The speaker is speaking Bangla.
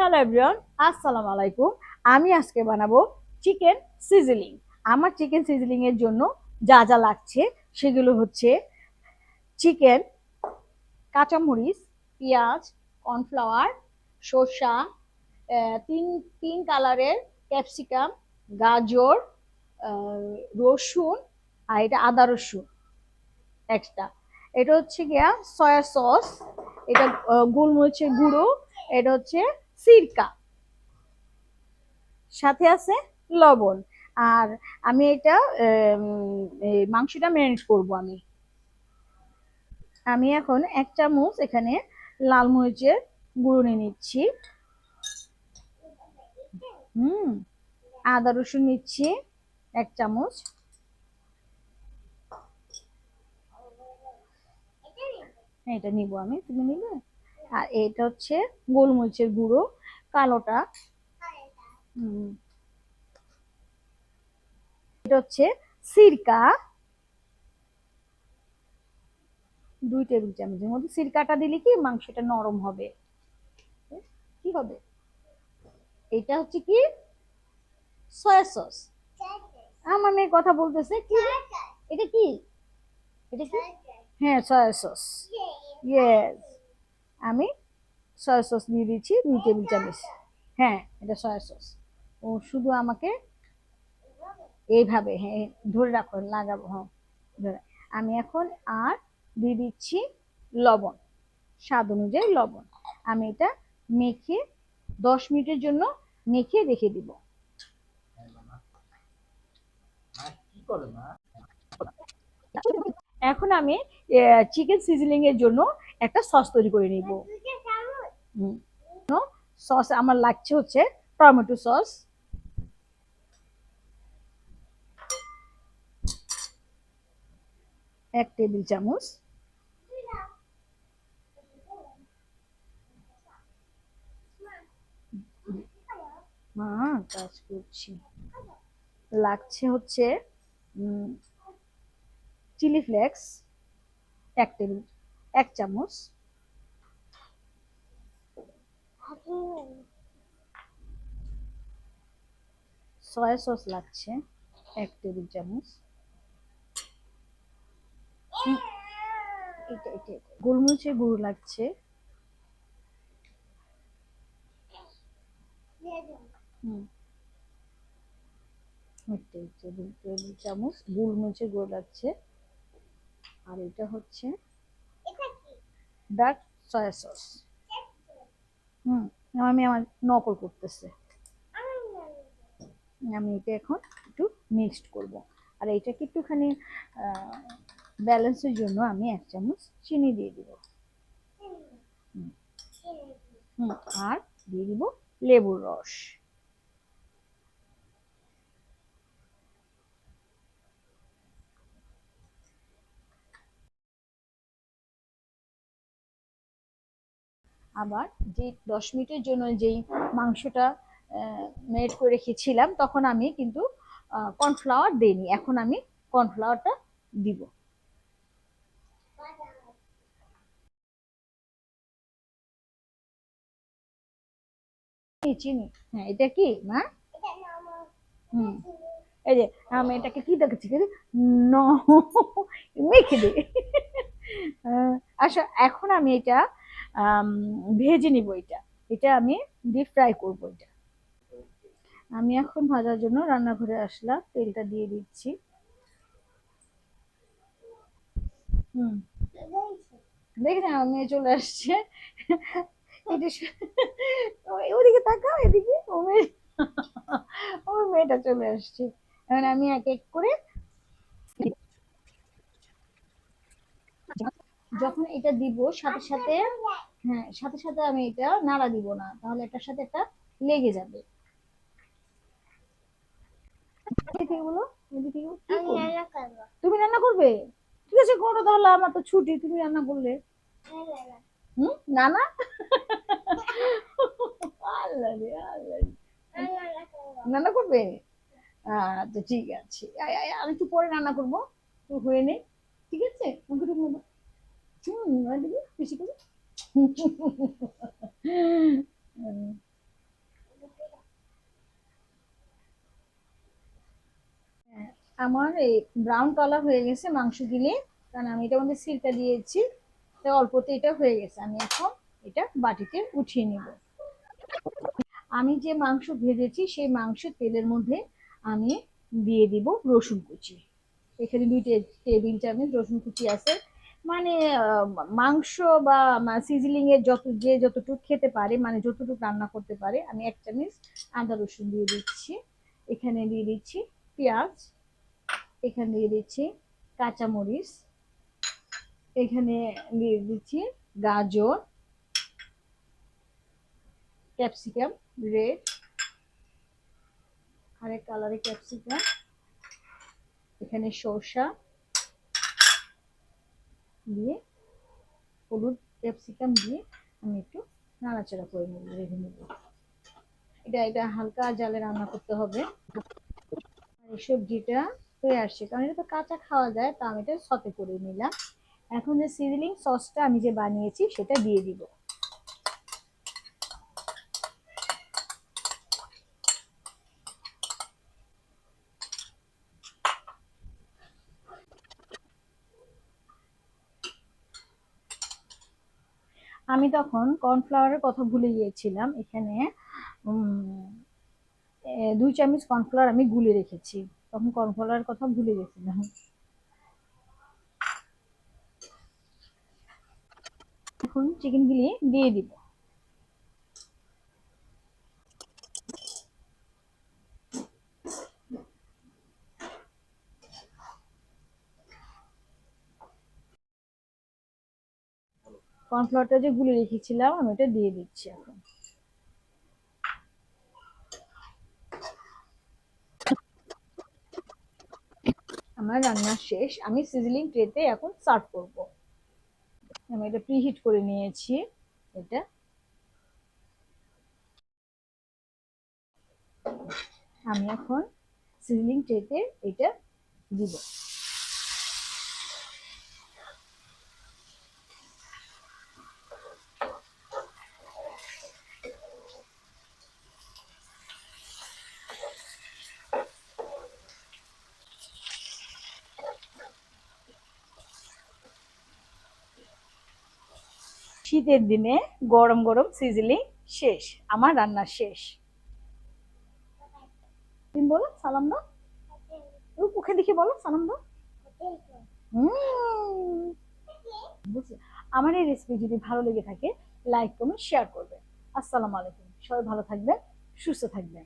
হ্যালো এভরিওয়ান, আসসালামু আলাইকুম। আমি আজকে বানাবো চিকেন সিজলিং। আমার চিকেন সিজলিং এর জন্য যা যা লাগছে সেগুলো হচ্ছে চিকেন, কাঁচামরিচ, পেঁয়াজ, কর্নফ্লাওয়ার শসা তিন তিন কালারের ক্যাপসিকাম, গাজর রসুন আর এটা আদা রসুন এক্সট্রা এটা হচ্ছে গিয়া সয়া সস, এটা গোলমরিচের গুঁড়ো এটা হচ্ছে সিরকা। সাথে আছে লবণ। আর আমি এটা মাংসটা ম্যারিনেট করব আমি। আমি এখন এক চামচ এখানে লাল মরিচের গুঁড়ো নিয়ে নিচ্ছি। হুম, আদা রসুন নিচ্ছি এক চামচ এটা নিব আমি, তুমি নিবে? আর এটা হচ্ছে গোলমরিচের গুঁড়ো কালোটা। হুম। এটা হচ্ছে সিরকা। দুই টেবিল চামচের মধ্যে সিরকাটা দিলে কি মাংসটা নরম হবে। কি হবে? এটা হচ্ছে কি? Soy sauce. আমার মেয়ে কথা বলতেছে কি এটা কি? এটা কি? হ্যাঁ সয়া সস। ইয়েস আমি সয়া সস দিয়ে দিচ্ছি দুই টেবিল চামচ। হ্যাঁ এটা সয়া সস ও শুধু আমাকে এইভাবে হ্যাঁ ধরে রাখো, লাগাবো হ্যাঁ ধরে আমি এখন আর দিয়ে দিচ্ছি লবণ, স্বাদ অনুযায়ী লবণ। আমি এটা মেখে দশ মিনিটের জন্য মেখে রেখে দিব। এখন আমি চিকেন সিজলিং এর জন্য একটা সস তৈরি করে নিব। সস আমার লাগছে হচ্ছে টমেটো সস এক টেবিল চামচ। মা, কাজ করছি। লাগছে হচ্ছে চিলি ফ্লেক্স এক টেবিল। এক চামচ। সয়া সস লাগছে, এক টেবিল চামচ। এটা এটা। গোলমরিচের গুঁড়ো লাগছে। হুম। টেবিল টেবিল চামচ। গোলমরিচের গুঁড়ো লাগছে। আর এটা হচ্ছে ডার্ক সয়া সস হুম আমি আমার নকল করতেছে। আমি এটা এখন একটু মিক্সড করব। আর এটাকে একটুখানি ব্যালেন্সের জন্য আমি এক চামচ চিনি দিয়ে দিব। হুম, আর দিয়ে দিব লেবুর রস। আবার যে দশ মিনিটের জন্য যেই মাংসটা মেড করে রেখেছিলাম, তখন আমি কিন্তু কর্নফ্লাওয়ার দিইনি। এখন আমি কর্নফ্লাওয়ারটা দিব। চিনি। হ্যাঁ এটা কি, মা? হুম। এই যে, আমি, এটাকে কি দেখেছি? ন, মেখে দে। আচ্ছা এখন আমি এটা ভেজে নিব এটা। এটা আমি ডিপ ফ্রাই করব এটা। আমি এখন ভাজার জন্য রান্নাঘরে আসলাম, তেলটা দিয়ে দিচ্ছি। হুম। দেখেছেন আমার মেয়ে চলে আসছে। ওদিকে তাকাও, এদিকে। ও মেয়ে ওর মেয়েটা চলে আসছে। এখন আমি এক এক করে যখন এটা দিব সাথে সাথে হ্যাঁ সাথে সাথে আমি এটা নাড়া দিব না তাহলে এটার সাথে এটা লেগে যাবে? তুমি রান্না করবে? ঠিক আছে করো তাহলে আমার তো ছুটি তুমি রান্না করলে। হুম? না না আল্লাহ রে আল্লাহ রান্না করবে। আচ্ছা ঠিক আছে। আয়, আয়, আমি একটু পরে রান্না করব। তো হয়ে নেই ঠিক আছে? আমার এই ব্রাউন কালার হয়ে গেছে মাংস দিলে। কারণ আমি এটা মধ্যে সিলটা দিয়েছি। তাই অল্পতে এটা হয়ে গেছে। আমি এখন এটা বাটিতে উঠিয়ে নিব। আমি যে মাংস ভেজেছি, সেই মাংস তেলের মধ্যে আমি দিয়ে দিব রসুন কুচি। এখানে দুই টেবিল চামচ রসুন কুচি আছে। মানে মাংস বা সিজলিং এর যত, যে যতটুকু খেতে পারে মানে যতটুকু রান্না করতে পারে, আমি এক চামচ আদা রসুন দিয়ে দিচ্ছি। এখানে দিয়ে দিচ্ছি পেঁয়াজ, এখানে দিয়ে দিচ্ছি কাঁচামরিচ, এখানে দিয়ে দিচ্ছি গাজর, ক্যাপসিকাম, রেড, আরেক কালারে ক্যাপসিকাম, এখানে শসা দিয়ে, হলুদ ক্যাপসিকাম দিয়ে আমি একটু নাড়াচাড়া করে নেব, রেখে নেব। এটা এটা হালকা জালে রান্না করতে হবে। এই সবজিটা হয়ে আসছে, কারণ এটা তো কাঁচা খাওয়া যায়, তা আমি এটা সতে করে নিলাম। এখন যে সিজলিং সসটা আমি যে বানিয়েছি, সেটা দিয়ে দিব। আমি তখন কর্নফ্লাওয়ারের কথা ভুলে গিয়েছিলাম। এখানে দুই চামচ কর্নফ্লাওয়ার আমি গুলে রেখেছি। তখন কর্নফ্লাওয়ারের কথা ভুলে গেছিলাম। এখন চিকেনগুলি দিয়ে দিব। কর্নফ্লাওয়ারটা যে গুলে রেখেছিলাম, আমি ওটা দিয়ে দিচ্ছি এখন। আমার রান্না শেষ। আমি সিজলিং ট্রেতে এখন সার্ভ করব। আমি এটা প্রিহিট করে নিয়েছি, এটা। আমি এখন সিজলিং ট্রেতে এটা দিব। শীতের দিনে গরম গরম সিজলিং শেষ, আমার রান্না শেষ। তুমি বলো, সালাম দাও। মুখে দেখে বলো, সালাম দাও। আমার এই রেসিপি যদি ভালো লেগে থাকে লাইক কমেন্ট শেয়ার করবে। আসসালামু আলাইকুম। সবাই ভালো থাকবেন, সুস্থ থাকবেন।